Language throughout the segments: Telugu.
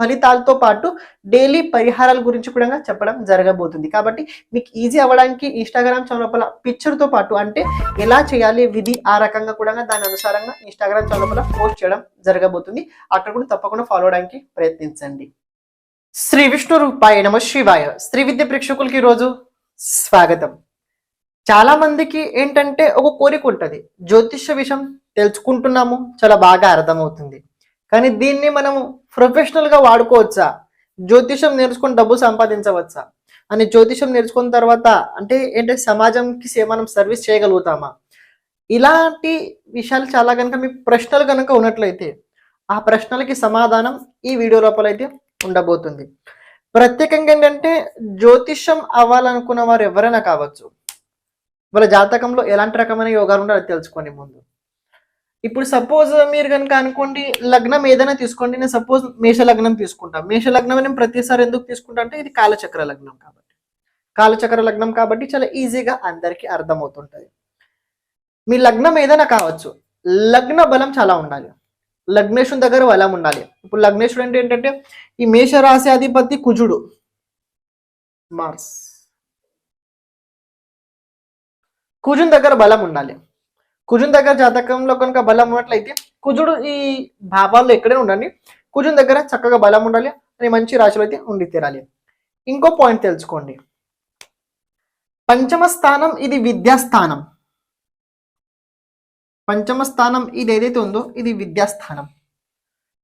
ఫలితాలతో పాటు డైలీ పరిహారాల గురించి కూడా చెప్పడం జరగబోతుంది. కాబట్టి మీకు ఈజీ అవ్వడానికి ఇన్స్టాగ్రామ్ ఛానల్ పిక్చర్తో పాటు అంటే ఎలా చేయాలి విధి ఆ రకంగా కూడా దాని అనుసారంగా ఇన్స్టాగ్రామ్ ఛానల్ పోస్ట్ చేయడం జరగబోతుంది. అక్కడ కూడా తప్పకుండా ఫాలో అవడానికి ప్రయత్నించండి. శ్రీ విష్ణు రూపాయ నమ శివాయ. శ్రీ విద్య ప్రేక్షకులకి ఈరోజు స్వాగతం. చాలా మందికి ఏంటంటే ఒక కోరిక ఉంటుంది. జ్యోతిష్య విషయం తెలుసుకుంటున్నాము. చాలా బాగా అర్థమవుతుంది. కానీ దీన్ని మనము ప్రొఫెషనల్గా వాడుకోవచ్చా? జ్యోతిషం నేర్చుకుని డబ్బు సంపాదించవచ్చా? అని జ్యోతిషం నేర్చుకున్న తర్వాత అంటే ఏంటంటే సమాజంకి సే- మనం సర్వీస్ చేయగలుగుతామా? ఇలాంటి విషయాలు చాలా కనుక మీ ప్రశ్నలు కనుక ఉన్నట్లయితే ఆ ప్రశ్నలకి సమాధానం ఈ వీడియో లోపల అయితే ఉండబోతుంది. ప్రత్యేకంగా ఏంటంటే జ్యోతిషం అవ్వాలనుకున్న వారు ఎవరైనా కావచ్చు. వాళ్ళ జాతకంలో ఎలాంటి రకమైన యోగాలు ఉండాలో అది తెలుసుకోండి ముందు. ఇప్పుడు సపోజ్ మీరు కనుక అనుకోండి లగ్నం ఏదైనా తీసుకోండి నేను సపోజ్ మేష లగ్నం తీసుకుంటా. మేష లగ్నం నేను ప్రతిసారి ఎందుకు తీసుకుంటా అంటే ఇది కాలచక్ర లగ్నం కాబట్టి. కాలచక్ర లగ్నం కాబట్టి చాలా ఈజీగా అందరికీ అర్థమవుతుంటుంది. మీ లగ్నం ఏదైనా కావచ్చు లగ్న బలం చాలా ఉండాలి. లగ్నేశుని దగ్గర బలం ఉండాలి. ఇప్పుడు లగ్నేశుడు అంటే ఏంటంటే ఈ మేష రాశి అధిపతి కుజుడు. మార్స్ కుజుని దగ్గర బలం ఉండాలి. కుజుని దగ్గర జాతకంలో కనుక బలం ఉన్నట్లయితే కుజుడు ఈ భావాల్లో ఎక్కడే ఉండండి. కుజుని దగ్గర చక్కగా బలం ఉండాలి అని మంచి రాశులు అయితే ఉండి తీరాలి. ఇంకో పాయింట్ తెలుసుకోండి. పంచమ స్థానం ఇది విద్యాస్థానం. పంచమ స్థానం ఇది ఏదైతే ఉందో ఇది విద్యాస్థానం.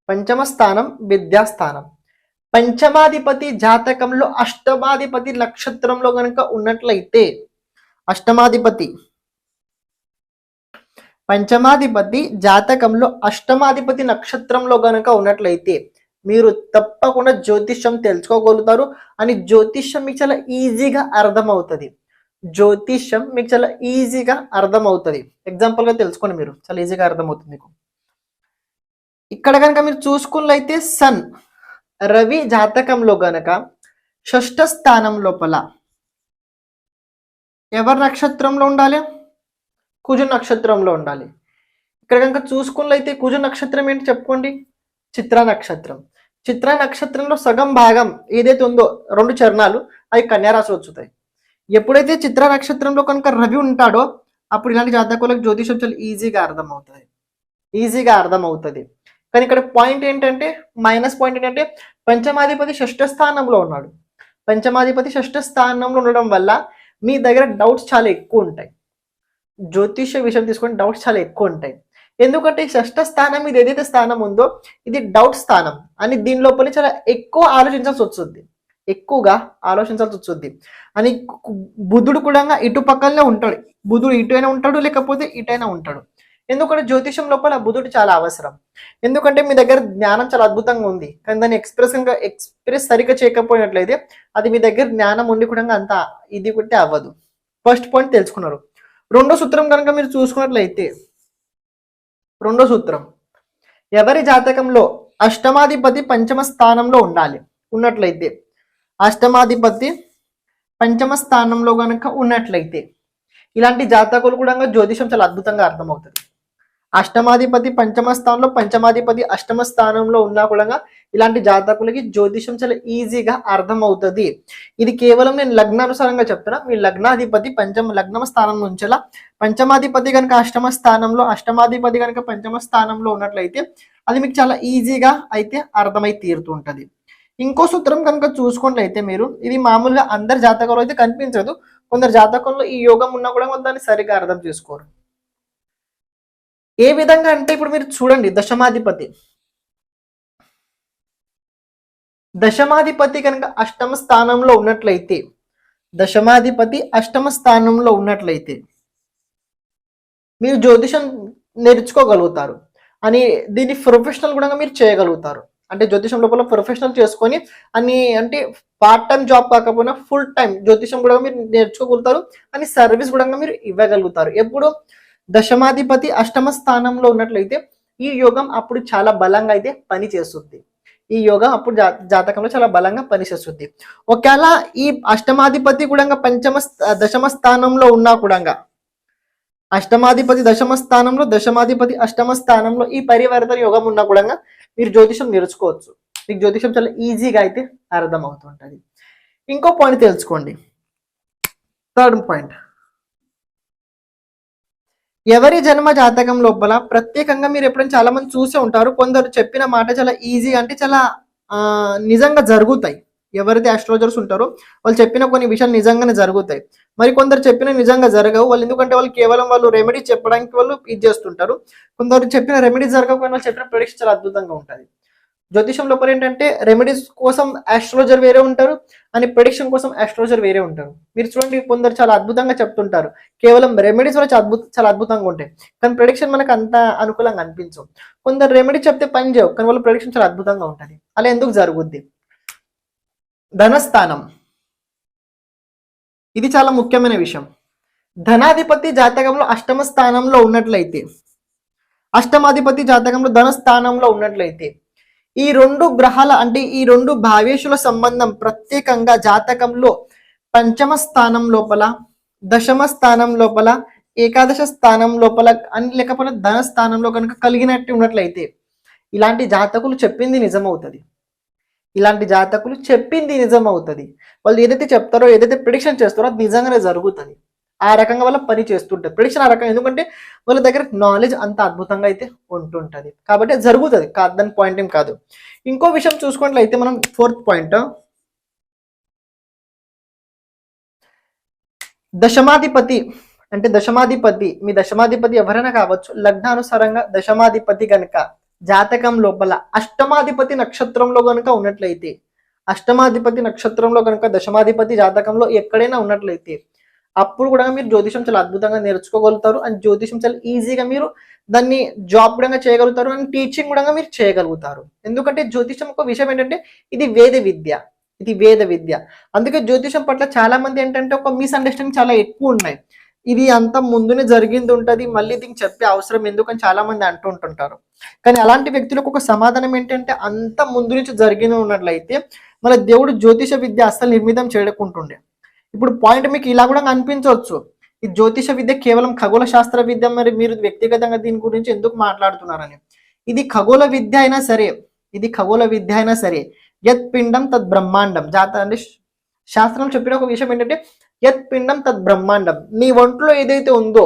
పంచమ స్థానం విద్యాస్థానం. పంచమాధిపతి జాతకంలో అష్టమాధిపతి నక్షత్రంలో కనుక ఉన్నట్లయితే అష్టమాధిపతి పంచమాధిపతి జాతకంలో అష్టమాధిపతి నక్షత్రంలో గనుక ఉన్నట్లయితే మీరు తప్పకుండా జ్యోతిష్యం తెలుసుకోగలుగుతారు అని జ్యోతిష్యం మీకు చాలా ఈజీగా అర్థమవుతుంది. జ్యోతిష్యం మీకు చాలా ఈజీగా అర్థమవుతుంది. ఎగ్జాంపుల్గా తెలుసుకోండి మీరు. చాలా ఈజీగా అర్థమవుతుంది మీకు. ఇక్కడ కనుక మీరు చూసుకున్నట్లయితే సన్ రవి జాతకంలో గనక షష్ఠ స్థానం లోపల ఎవరి నక్షత్రంలో ఉండాలి? కుజు నక్షత్రంలో ఉండాలి. ఇక్కడ కనుక చూసుకున్నట్లయితే కుజు నక్షత్రం ఏంటి చెప్పుకోండి? చిత్ర నక్షత్రం. చిత్ర నక్షత్రంలో సగం భాగం ఏదైతే ఉందో రెండు చరణాలు అవి కన్యారాశి వచ్చుతాయి. ఎప్పుడైతే చిత్ర నక్షత్రంలో కనుక రవి ఉంటాడో అప్పుడు ఇలాంటి జాతకులకు జ్యోతిషం చాలా ఈజీగా అర్థమవుతుంది. ఈజీగా అర్థమవుతుంది. కానీ ఇక్కడ పాయింట్ ఏంటంటే మైనస్ పాయింట్ ఏంటంటే పంచమాధిపతి షష్ఠ స్థానంలో ఉన్నాడు. పంచమాధిపతి షష్ఠ స్థానంలో ఉండడం వల్ల మీ దగ్గర డౌట్స్ చాలా ఎక్కువ ఉంటాయి. జ్యోతిష్య విషయం తీసుకుని డౌట్స్ చాలా ఎక్కువ ఉంటాయి. ఎందుకంటే షష్ట షష్ఠ స్థానం ఇది ఏదైతే స్థానం ఉందో ఇది డౌట్ స్థానం అని దీని లోపల చాలా ఎక్కువ ఆలోచించాల్సి వస్తుంది. ఎక్కువగా ఆలోచించాల్సి వస్తుంది. అని బుద్ధుడు కూడా ఇటు పక్కనే ఉంటాడు. బుధుడు ఇటైనా ఉంటాడు లేకపోతే ఇటైనా ఉంటాడు. ఎందుకంటే జ్యోతిషం లోపల బుధుడు చాలా అవసరం. ఎందుకంటే మీ దగ్గర జ్ఞానం చాలా అద్భుతంగా ఉంది. కానీ దాన్ని ఎక్స్ప్రెస్ ఎక్స్ప్రెస్ సరిగ్గా చేయకపోయినట్లయితే అది మీ దగ్గర జ్ఞానం ఉండి కూడా అంత ఇది కూడా అవ్వదు. ఫస్ట్ పాయింట్ తెలుసుకున్నారు. రెండో సూత్రం కనుక మీరు చూసుకున్నట్లయితే రెండో సూత్రం ఎవరి జాతకంలో అష్టమాధిపతి పంచమ స్థానంలో ఉండాలి? ఉన్నట్లయితే అష్టమాధిపతి పంచమ స్థానంలో కనుక ఉన్నట్లయితే ఇలాంటి జాతకులు కూడా జ్యోతిషం చాలా అద్భుతంగా అర్థమవుతుంది. అష్టమాధిపతి పంచమ స్థానంలో పంచమాధిపతి అష్టమ స్థానంలో ఉన్నా కూడా ఇలాంటి జాతకులకి జ్యోతిషం చాలా ఈజీగా అర్థమవుతుంది. ఇది కేవలం నేను లగ్నానుసారంగా చెప్తున్నా. మీ లగ్నాధిపతి పంచమ లగ్నమ స్థానం నుంచెలా పంచమాధిపతి కనుక అష్టమ స్థానంలో అష్టమాధిపతి కనుక పంచమ స్థానంలో ఉన్నట్లయితే అది మీకు చాలా ఈజీగా అయితే అర్థమై తీరుతుంటది. ఇంకో సూత్రం కనుక చూసుకున్నట్లయితే మీరు ఇది మామూలుగా అందరి జాతకంలో అయితే కనిపించదు. కొందరు జాతకంలో ఈ యోగం ఉన్నా కూడా దాన్ని సరిగా అర్థం చేసుకోరు. ఏ విధంగా అంటే ఇప్పుడు మీరు చూడండి దశమాధిపతి. దశమాధిపతి కనుక అష్టమ స్థానంలో ఉన్నట్లయితే దశమాధిపతి అష్టమ స్థానంలో ఉన్నట్లయితే మీరు జ్యోతిషం నేర్చుకోగలుగుతారు. అని దీన్ని ప్రొఫెషనల్ కూడా మీరు చేయగలుగుతారు. అంటే జ్యోతిషం లోపల ప్రొఫెషనల్ చేసుకొని అని అంటే పార్ట్ టైం జాబ్ కాకపోయినా ఫుల్ టైం జ్యోతిషం కూడా మీరు నేర్చుకోగలుగుతారు. అని సర్వీస్ కూడా మీరు ఇవ్వగలుగుతారు. ఎప్పుడు దశమాధిపతి అష్టమ స్థానంలో ఉన్నట్లయితే ఈ యోగం అప్పుడు చాలా బలంగా అయితే పని చేస్తుంది ఈ యోగం అప్పుడు జాతకంలో చాలా బలంగా పనిచేస్తుంది. ఒకవేళ ఈ అష్టమాధిపతి కూడా పంచమ దశమ స్థానంలో ఉన్నా కూడా అష్టమాధిపతి దశమ స్థానంలో దశమాధిపతి అష్టమ స్థానంలో ఈ పరివర్తన యోగం ఉన్నా కూడా మీరు జ్యోతిషం నేర్చుకోవచ్చు. మీకు జ్యోతిషం చాలా ఈజీగా అయితే అర్థం అవుతుంటది ఇంకో పాయింట్ తెలుసుకోండి. థర్డ్ పాయింట్ ఎవరి జన్మ జాతకం లోపల ప్రత్యేకంగా మీరు ఎప్పుడైనా చాలా మంది చూసే ఉంటారు. కొందరు చెప్పిన మాట చాలా ఈజీ అంటే చాలా నిజంగా జరుగుతాయి. ఎవరైతే ఆస్ట్రాలజర్స్ ఉంటారో వాళ్ళు చెప్పిన కొన్ని విషయాలు నిజంగానే జరుగుతాయి. మరి కొందరు చెప్పిన నిజంగా జరగవు. వాళ్ళు ఎందుకంటే వాళ్ళు కేవలం వాళ్ళు రెమెడీ చెప్పడానికి వాళ్ళు ఇది చేస్తుంటారు. కొందరు చెప్పిన రెమెడీ జరగకపోయినా వాళ్ళు చెప్పిన ప్రొడిక్షన్ చాలా అద్భుతంగా ఉంటుంది. జ్యోతిషం లోపల ఏంటంటే రెమెడీస్ కోసం ఆస్ట్రాలజర్ వేరే ఉంటారు అని ప్రొడిక్షన్ కోసం ఆస్ట్రాలజర్ వేరే ఉంటారు. మీరు చూడండి కొందరు చాలా అద్భుతంగా చెప్తుంటారు. కేవలం రెమెడీస్ వల్ల చాలా అద్భుత చాలా అద్భుతంగా ఉంటాయి. కానీ ప్రొడిక్షన్ మనకు అంత అనుకూలంగా అనిపించవు. కొందరు రెమెడీ చెప్తే పని చేయవు కానీ వాళ్ళ ప్రొడిక్షన్ చాలా అద్భుతంగా ఉంటుంది. అలా ఎందుకు జరుగుద్ది? ధనస్థానం. ఇది చాలా ముఖ్యమైన విషయం. ధనాధిపతి జాతకంలో అష్టమ స్థానంలో ఉన్నట్లయితే అష్టమాధిపతి జాతకంలో ధన స్థానంలో ఉన్నట్లయితే ఈ రెండు గ్రహాల అంటే ఈ రెండు భావేశుల సంబంధం ప్రత్యేకంగా జాతకంలో పంచమ స్థానం లోపల దశమ స్థానం లోపల ఏకాదశ స్థానం లోపల అని లేకపోతే ధన స్థానంలో కనుక కలిగినట్టు ఉన్నట్లయితే ఇలాంటి జాతకులు చెప్పింది నిజమవుతుంది. ఇలాంటి జాతకులు చెప్పింది నిజం అవుతుంది వాళ్ళు ఏదైతే చెప్తారో ఏదైతే ప్రిడిక్షన్ చేస్తారో అది నిజంగానే జరుగుతుంది. ఆ రకంగా వాళ్ళ పని చేస్తుంటారు. ప్రిడిక్షన్ ఆ రకంగా ఎందుకంటే వాళ్ళ దగ్గర నాలెడ్జ్ అంత అద్భుతంగా అయితే ఉంటుంటది. కాబట్టి అది జరుగుతుంది కాదు దాని పాయింట్ ఏం కాదు. ఇంకో విషయం చూసుకున్నట్లయితే మనం ఫోర్త్ పాయింట్ దశమాధిపతి అంటే దశమాధిపతి మీ దశమాధిపతి ఎవరైనా కావచ్చు లగ్నానుసారంగా దశమాధిపతి కనుక జాతకం లోపల అష్టమాధిపతి నక్షత్రంలో గనుక ఉన్నట్లయితే అష్టమాధిపతి నక్షత్రంలో కనుక దశమాధిపతి జాతకంలో ఎక్కడైనా ఉన్నట్లయితే అప్పుడు కూడా మీరు జ్యోతిషం చాలా అద్భుతంగా నేర్చుకోగలుగుతారు అండ్ జ్యోతిషం చాలా ఈజీగా మీరు దాన్ని జాబ్ కూడా చేయగలుగుతారు అండ్ టీచింగ్ కూడా మీరు చేయగలుగుతారు. ఎందుకంటే జ్యోతిషం ఒక విషయం ఏంటంటే ఇది వేద విద్య ఇది వేద విద్య. అందుకే జ్యోతిషం పట్ల చాలా మంది ఏంటంటే ఒక మిస్అండర్స్టాండింగ్ చాలా ఎక్కువ ఉన్నాయి. ఇది అంత ముందునే జరిగింది ఉంటుంది మళ్ళీ దీనికి చెప్పే అవసరం ఎందుకని చాలా మంది అంటూ ఉంటుంటారు. కానీ అలాంటి వ్యక్తులకు ఒక సమాధానం ఏంటంటే అంత ముందు నుంచి జరిగిన ఉన్నట్లయితే మన దేవుడు జ్యోతిష విద్య అస్సలు నిర్మితం చేయకుంటుండే. ఇప్పుడు పాయింట్ మీకు ఇలా కూడా అనిపించవచ్చు ఈ జ్యోతిష విద్య కేవలం ఖగోళ శాస్త్ర విద్య మరి మీరు వ్యక్తిగతంగా దీని గురించి ఎందుకు మాట్లాడుతున్నారని? ఇది ఖగోళ విద్య అయినా సరే ఇది ఖగోళ విద్య అయినా సరే యత్ పిండం తద్ బ్రహ్మాండం. జాత అంటే శాస్త్రం చెప్పిన ఒక విషయం ఏంటంటే యత్ పిండం తద్ బ్రహ్మాండం. నీ ఒంట్లో ఏదైతే ఉందో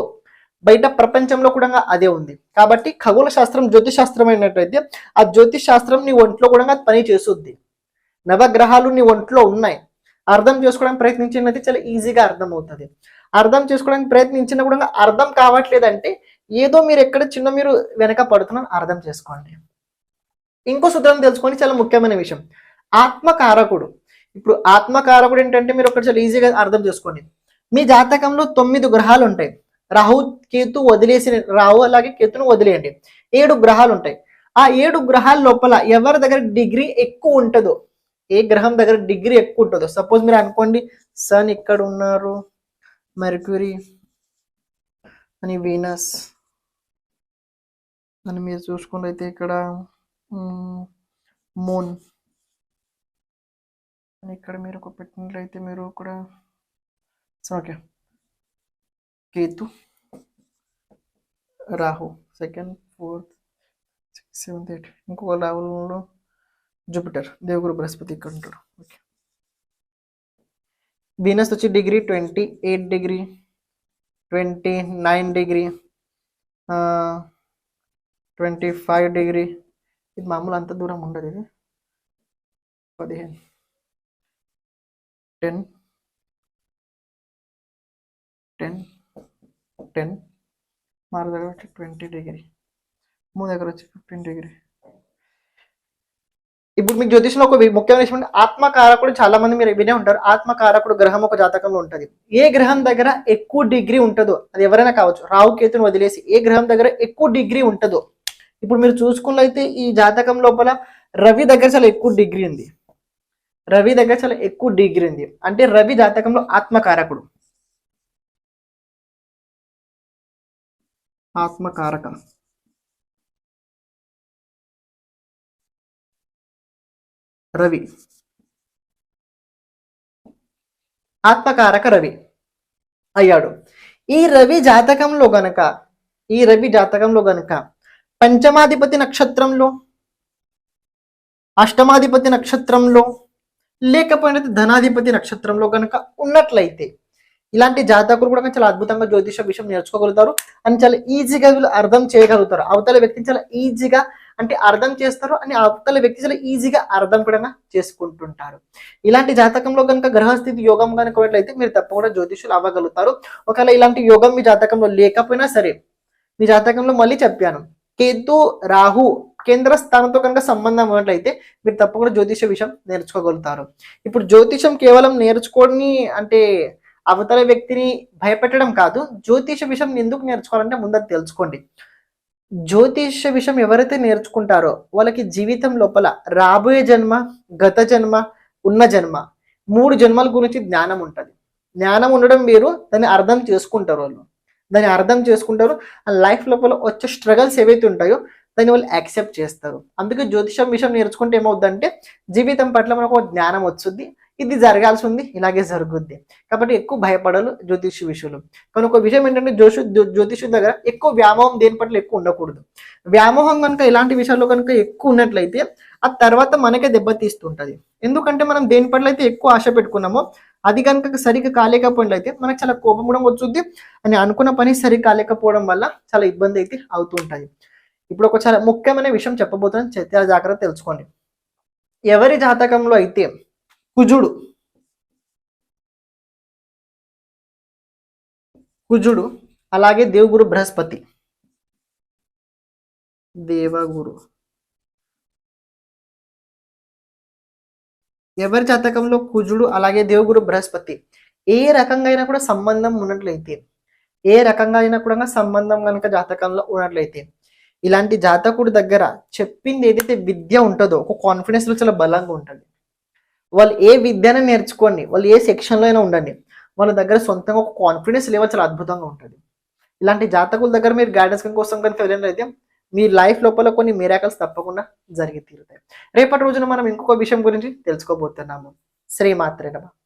బయట ప్రపంచంలో కూడా అదే ఉంది. కాబట్టి ఖగోళ శాస్త్రం జ్యోతిష్ శాస్త్రం అయినట్టయితే ఆ జ్యోతిష్ శాస్త్రం నీ ఒంట్లో కూడా పని చేస్తుంది. నవగ్రహాలు నీ ఒంట్లో ఉన్నాయి. అర్థం చేసుకోవడానికి ప్రయత్నించినది చాలా ఈజీగా అర్థం అవుతుంది అర్థం చేసుకోవడానికి ప్రయత్నించినా కూడా అర్థం కావట్లేదంటే ఏదో మీరు ఎక్కడ చిన్న మీరు వెనక పడుతున్నారని అర్థం చేసుకోండి. ఇంకో సూత్రం తెలుసుకోండి చాలా ముఖ్యమైన విషయం. ఆత్మకారకుడు. ఇప్పుడు ఆత్మకారకుడు ఏంటంటే మీరు ఒకటి చాలా ఈజీగా అర్థం చేసుకోండి. మీ జాతకంలో తొమ్మిది గ్రహాలు ఉంటాయి. రాహు కేతు వదిలేసిన రాహు అలాగే కేతును వదిలేయండి. ఏడు గ్రహాలు ఉంటాయి. ఆ ఏడు గ్రహాల లోపల ఎవరి దగ్గర డిగ్రీ ఎక్కువ ఉంటుందో ఏ గ్రహం దగ్గర డిగ్రీ ఎక్కువ ఉంటుందో సపోజ్ మీరు అనుకోండి సన్ ఇక్కడ ఉన్నారు మెర్క్యూరీ అని వీనస్ అని మీరు చూసుకున్నైతే ఇక్కడ మూన్ అని ఇక్కడ మీరు ఒక పెట్టినట్లయితే మీరు కూడా okay. Ketu Rahu second fourth six seventh eight. ఇంకో రాహుల్లో జూపిటర్ దేవగురు బృహస్పతి ఇక్కడ ఉంటాడు ఓకే వీనస్ వచ్చి degree twenty eight degree twenty nine degree twenty five degree ఇది మామూలు అంత దూరం ఉండదు ఇది. పదిహేను. టెన్ టెన్ టెన్ మా దగ్గర వచ్చి ట్వంటీ డిగ్రీ మూడు దగ్గర వచ్చి ఫిఫ్టీన్ డిగ్రీ ఇప్పుడు మీకు జ్యోతిషంలో ఒక ముఖ్యమైన విషయం ఆత్మకారకుడు చాలా మంది మీరు వినే ఉంటారు ఆత్మకారకుడు గ్రహం ఒక జాతకంలో ఉంటుంది. ఏ గ్రహం దగ్గర ఎక్కువ డిగ్రీ ఉంటుందో అది ఎవరైనా కావచ్చు రావుకేతును వదిలేసి ఏ గ్రహం దగ్గర ఎక్కువ డిగ్రీ ఉంటుందో. ఇప్పుడు మీరు చూసుకున్నైతే ఈ జాతకం లోపల రవి దగ్గర చాలా ఎక్కువ డిగ్రీ ఉంది. రవి దగ్గర చాలా ఎక్కువ డిగ్రీ ఉంది. అంటే రవి జాతకంలో ఆత్మకారకుడు. ఆత్మకారకం. రవి. ఆత్మకారక రవి అయ్యాడు. ఈ రవి జాతకంలో గనక ఈ రవి జాతకంలో గనక పంచమాధిపతి నక్షత్రంలో అష్టమాధిపతి నక్షత్రంలో లేకపోయినది ధనాధిపతి నక్షత్రంలో కనుక ఉన్నట్లయితే ఇలాంటి జాతకులు కూడా చాలా అద్భుతంగా జ్యోతిష విషయం నేర్చుకోగలుగుతారు. అని చాలా ఈజీగా వీళ్ళు అర్థం చేయగలుగుతారు. అవతల వ్యక్తిని చాలా ఈజీగా అంటే అర్థం చేస్తారు అని అవతల వ్యక్తి చాలా ఈజీగా అర్థం కూడా చేసుకుంటుంటారు. ఇలాంటి జాతకంలో కనుక గ్రహస్థితి యోగం కనుక అయితే మీరు తప్పకుండా జ్యోతిషులు అవ్వగలుగుతారు. ఒకవేళ ఇలాంటి యోగం మీ జాతకంలో లేకపోయినా సరే మీ జాతకంలో మళ్ళీ చెప్పాను కేతు రాహు కేంద్ర స్థానంతో కనుక సంబంధం ఉన్నట్లయితే మీరు తప్పకుండా జ్యోతిష విషయం నేర్చుకోగలుగుతారు. ఇప్పుడు జ్యోతిషం కేవలం నేర్చుకోని అంటే అవతల వ్యక్తిని భయపెట్టడం కాదు జ్యోతిష విషయం ఎందుకు నేర్చుకోవాలంటే ముందర తెలుసుకోండి. జ్యోతిష విషయం ఎవరైతే నేర్చుకుంటారో వాళ్ళకి జీవితం లోపల రాబోయే జన్మ గత జన్మ ఉన్న జన్మ మూడు జన్మల గురించి జ్ఞానం ఉంటుంది. జ్ఞానం ఉండడం వేరు దాన్ని అర్థం చేసుకుంటారు వాళ్ళు. దాన్ని అర్థం చేసుకుంటారు ఆ లైఫ్ లోపల వచ్చే స్ట్రగల్స్ ఏవైతే ఉంటాయో దాన్ని వాళ్ళు యాక్సెప్ట్ చేస్తారు. అందుకే జ్యోతిషం విషయం నేర్చుకుంటే ఏమవుద్దంటే జీవితం పట్ల మనకు జ్ఞానం వస్తుంది ఇది జరగాల్సి ఉంది ఇలాగే జరుగుద్ది. కాబట్టి ఎక్కువ భయపడలు జ్యోతిష విషయంలో. కానీ ఒక విషయం ఏంటంటే జ్యోషు జ్యోతిషు దగ్గర ఎక్కువ వ్యామోహం దేని పట్ల ఎక్కువ ఉండకూడదు. వ్యామోహం కనుక ఇలాంటి విషయాల్లో కనుక ఎక్కువ ఉన్నట్లయితే ఆ తర్వాత మనకే దెబ్బతీస్తుంటది ఎందుకంటే మనం దేని పట్ల అయితే ఎక్కువ ఆశ పెట్టుకున్నామో అది కనుక సరిగ్గా కాలేకపోయినట్లయితే మనకు చాలా కోపం కూడా వచ్చుద్ది. అని అనుకున్న పని సరిగ్గా కాలేకపోవడం వల్ల చాలా ఇబ్బంది అయితే అవుతూ ఉంటుంది ఇప్పుడు ఒక చాలా ముఖ్యమైన విషయం చెప్పబోతున్నాను. చాలా జాగ్రత్త తెలుసుకోండి. ఎవరి జాతకంలో అయితే కుజుడు. కుజుడు అలాగే దేవగురు బృహస్పతి. దేవగురు. ఎవరి జాతకంలో కుజుడు అలాగే దేవగురు బృహస్పతి? ఏ రకంగా అయినా కూడా సంబంధం ఉన్నట్లయితే ఏ రకంగా అయినా కూడా సంబంధం కనుక జాతకంలో ఉన్నట్లయితే ఇలాంటి జాతకుడి దగ్గర చెప్పింది ఏదైతే విద్య ఉంటుందో ఒక కాన్ఫిడెన్స్లో చాలా బలంగా ఉంటుంది. వాళ్ళు ఏ విద్యను నేర్చుకోండి వాళ్ళు ఏ సెక్షన్లో అయినా ఉండండి వాళ్ళ దగ్గర సొంతంగా ఒక కాన్ఫిడెన్స్ లెవెల్ చాలా అద్భుతంగా ఉంటుంది. ఇలాంటి జాతకుల దగ్గర మీరు గైడెన్స్ కోసం కనుక వెళ్ళినట్లయితే మీ లైఫ్ లోపల కొన్ని మిరాకల్స్ తప్పకుండా జరిగి తీరుతాయి. రేపటి రోజున మనం ఇంకొక విషయం గురించి తెలుసుకోబోతున్నాము. శ్రీమాత్రే నమః.